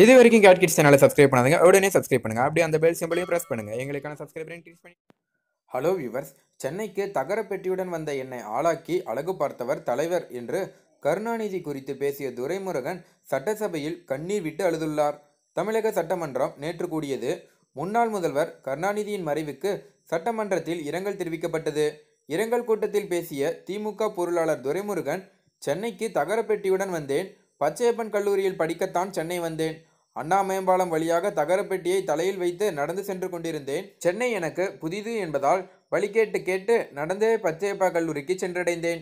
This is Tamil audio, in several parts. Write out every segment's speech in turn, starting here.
இது வரைக்கும் கேட் கிட்ஸ் சேனலை சப்ஸ்கிரைப் பண்ணாதுங்க. உடனே சப்ஸ்கிரைப் பண்ணுங்க. அப்படியே அந்த பெல் சிம்பிளையும் ப்ரெஸ் பண்ணுங்க. எங்களுக்கான சப்ஸ்கிரைபரையும் கிளிக் பண்ணி ஹலோ வியூவர்ஸ் சென்னைக்கு தகர பெட்டியுடன் வந்த என்னை ஆளாக்கி அழகு பார்த்தவர் தலைவர் என்று கருணாநிதி குறித்து பேசிய துரைமுருகன் சட்டசபையில் கண்ணீர் விட்டு அழுதுள்ளார். தமிழக சட்டமன்றம் நேற்று கூடியது. முன்னாள் முதல்வர் கருணாநிதியின் மறைவுக்கு சட்டமன்றத்தில் இரங்கல் தெரிவிக்கப்பட்டது. இரங்கல் கூட்டத்தில் பேசிய திமுக பொருளாளர் துரைமுருகன் சென்னைக்கு தகர பெட்டியுடன் வந்தேன். பச்சையப்பன் கல்லூரியில் படிக்கத்தான் சென்னை வந்தேன். அண்ணா மேம்பாலம் வழியாக தகரப்பெட்டியை தலையில் வைத்து நடந்து சென்று கொண்டிருந்தேன். சென்னை எனக்கு புதிது என்பதால் வழி கேட்டு கேட்டு நடந்தே பச்சையப்பா கல்லூரிக்கு சென்றடைந்தேன்.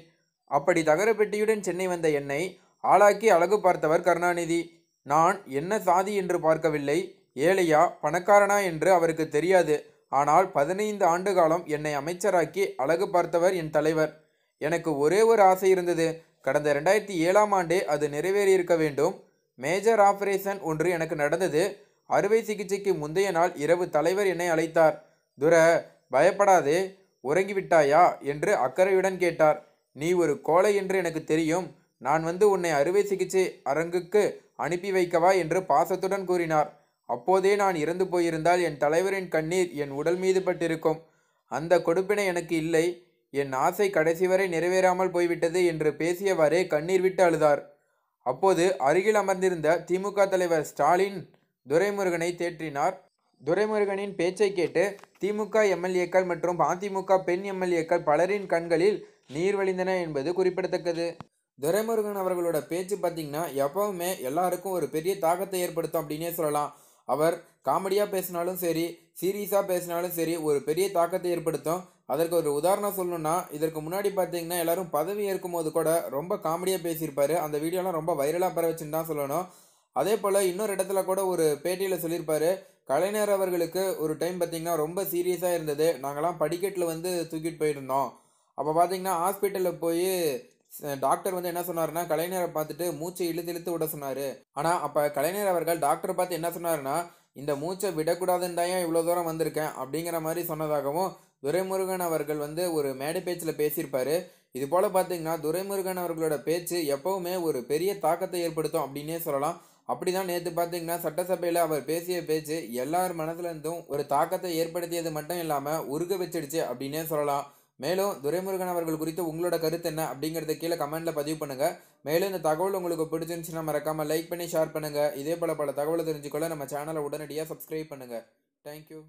அப்படி தகரப்பெட்டியுடன் சென்னை வந்த என்னை ஆளாக்கி அழகு பார்த்தவர் கருணாநிதி. நான் என்ன சாதி என்று பார்க்கவில்லை. ஏழையா பணக்காரனா என்று அவருக்கு தெரியாது. ஆனால் பதினைந்து ஆண்டு காலம் என்னை அமைச்சராக்கி அழகு பார்த்தவர் என் தலைவர். எனக்கு ஒரே ஒரு ஆசை இருந்தது. கடந்த ரெண்டாயிரத்தி ஏழாம் ஆண்டே அது நிறைவேறியிருக்க வேண்டும். மேஜர் ஆபரேஷன் ஒன்று எனக்கு நடந்தது. அறுவை சிகிச்சைக்கு முந்தைய நாள் இரவு தலைவர் என்னை அழைத்தார். துர பயப்படாதே உறங்கிவிட்டாயா? என்று அக்கறையுடன் கேட்டார். நீ ஒரு கோழை என்று எனக்கு தெரியும். நான் வந்து உன்னை அறுவை சிகிச்சை அரங்குக்கு அனுப்பி வைக்கவா? என்று பாசத்துடன் கூறினார். அப்போதே நான் இறந்து போயிருந்தால் என் தலைவரின் கண்ணீர் என் உடல் மீது பட்டிருக்கும். அந்த கொடுப்பினை எனக்கு இல்லை. என் ஆசை கடைசி வரை நிறைவேறாமல் போய்விட்டது என்று பேசியவாறே கண்ணீர் விட்டு அழுதார். அப்போது அருகில் அமர்ந்திருந்த திமுக தலைவர் ஸ்டாலின் துரைமுருகனை தேற்றினார். துரைமுருகனின் பேச்சை கேட்டு திமுக எம்எல்ஏக்கள் மற்றும் அதிமுக பெண் எம்எல்ஏக்கள் பலரின் கண்களில் நீர் வழிந்தன என்பது குறிப்பிடத்தக்கது. துரைமுருகன் அவர்களோட பேச்சு பார்த்தீங்கன்னா எப்பவுமே எல்லாருக்கும் ஒரு பெரிய தாக்கத்தை ஏற்படுத்தும் அப்படின்னே சொல்லலாம். அவர் காமெடியாக பேசினாலும் சரி சீரியஸாக பேசினாலும் சரி ஒரு பெரிய தாக்கத்தை ஏற்படுத்தும். அதற்கு ஒரு உதாரணம் சொல்லணும்னா இதற்கு முன்னாடி பார்த்தீங்கன்னா எல்லாரும் பதவி ஏற்கும் போது கூட ரொம்ப காமெடியாக பேசியிருப்பாரு. அந்த வீடியோலாம் ரொம்ப வைரலாக பரவச்சுன்னு தான் சொல்லணும். அதே போல் இன்னொரு இடத்துல கூட ஒரு பேட்டியில் சொல்லியிருப்பாரு கலைஞர் அவர்களுக்கு ஒரு டைம் பார்த்தீங்கன்னா ரொம்ப சீரியஸாக இருந்தது. நாங்களாம் படிக்கட்டில் வந்து தூக்கிட்டு போயிருந்தோம். அப்போ பார்த்தீங்கன்னா ஹாஸ்பிட்டலில் போய் டாக்டர் வந்து என்ன சொன்னாருன்னா கலைஞரை பார்த்துட்டு மூச்சை இழுத்து இழுத்து விட சொன்னார். ஆனால் அப்போ கலைஞர் அவர்கள் டாக்டர் பார்த்து என்ன சொன்னார்னா இந்த மூச்சை விடக்கூடாதுன்னு தான் இவ்வளோ தூரம் வந்திருக்கேன்? அப்படிங்கிற மாதிரி சொன்னதாகவும் துரைமுருகன் அவர்கள் வந்து ஒரு மேடை பேச்சில் பேசியிருப்பாரு. இது போல் பார்த்தீங்கன்னா துரைமுருகன் அவர்களோட பேச்சு எப்பவுமே ஒரு பெரிய தாக்கத்தை ஏற்படுத்தும் அப்படின்னே சொல்லலாம். அப்படிதான் நேற்று பார்த்தீங்கன்னா சட்டசபையில் அவர் பேசிய பேச்சு எல்லார் மனசுலேருந்தும் ஒரு தாக்கத்தை ஏற்படுத்தியது மட்டும் இல்லாமல் உருக வச்சிடுச்சு அப்படின்னே சொல்லலாம். மேலும் துரைமுருகன் அவர்கள் குறித்து உங்களோட கருத்து என்ன அப்படிங்கிறத கீழே கமெண்ட்டில் பதிவு பண்ணுங்கள் மேலும் இந்த தகவல் உங்களுக்கு பிடிச்சிருந்துச்சுன்னா மறக்காமல் லைக் பண்ணி ஷேர் பண்ணுங்க. இதே போல் பல தகவலை தெரிஞ்சுக்கொள்ள நம்ம சேனலை உடனடியாக சப்ஸ்கிரைப் பண்ணுங்கள் தேங்க்யூ